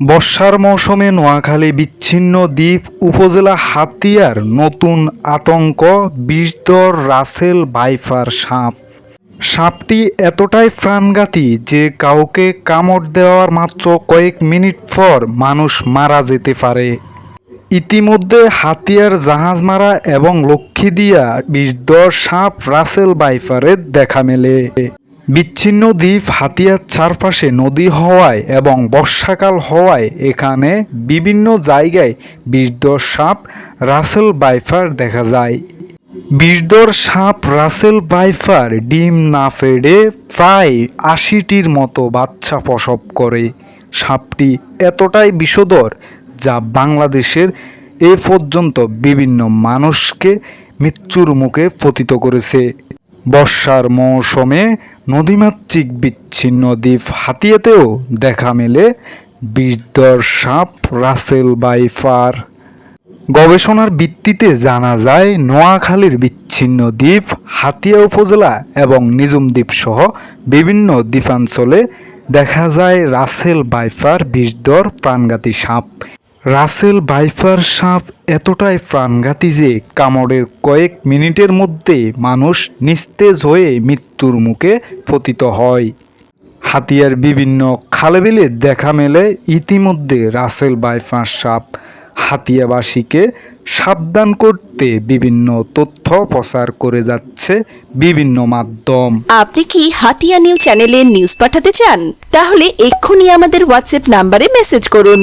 বর্ষার মৌসুমে নোয়াখালী বিচ্ছিন্ন দ্বীপ উপজেলা হাতিয়ার নতুন আতঙ্ক বিষধর রাসেল, বাইফার সাপ। সাপটি এতটাই প্রাণঘাতী যে কাউকে কামড় দেওয়ার মাত্র কয়েক মিনিট পর মানুষ মারা যেতে পারে। ইতিমধ্যে হাতিয়ার জাহাজমারা এবং লক্ষ্মীদিয়া বিষধর সাপ, রাসেল, বাইফারের দেখা মেলে। বিচ্ছিন্ন দ্বীপ হাতিয়ার চারপাশে নদী হওয়ায় এবং বর্ষাকাল হওয়ায় এখানে বিভিন্ন জায়গায় বিষধর সাপ রাসেল বাইফার দেখা যায়। বিষধর সাপ রাসেল বাইফার ডিম না ফেড়ে প্রায় আশিটির মতো বাচ্চা প্রসব করে। সাপটি এতটাই বিষধর যা বাংলাদেশের এ পর্যন্ত বিভিন্ন মানুষকে মৃত্যুর মুখে পতিত করেছে। বর্ষার মৌসুমে নদীমাতৃক বিচ্ছিন্ন দ্বীপ হাতিয়াতেও দেখা মেলে বিষধর সাপ রাসেল বাইফার গবেষণার ভিত্তিতে জানা যায়, নোয়াখালীর বিচ্ছিন্ন দ্বীপ হাতিয়া উপজেলা এবং নিজুম দ্বীপ সহ বিভিন্ন দ্বীপাঞ্চলে দেখা যায় রাসেল বাইফার বিষধর প্রাণঘাতী সাপ। রাসেল বাইফার সাপ এতটাই প্রাণঘাতী যে কামড়ের কয়েক মিনিটের মধ্যে মানুষ নিস্তেজ হয়ে মৃত্যুর মুখে পতিত হয়। হাতিয়ার বিভিন্ন খালবিলে দেখা মেলে ইতিমধ্যে রাসেল বাইফার সাপ। হাতিয়াবাসীকে সাবধান করতে বিভিন্ন তথ্য প্রচার করে যাচ্ছে বিভিন্ন মাধ্যম। আপনি কি হাতিয়া নিউজ চ্যানেলে নিউজ পাঠাতে চান? তাহলে এক্ষুনি আমাদের হোয়াটসঅ্যাপ নাম্বারে মেসেজ করুন।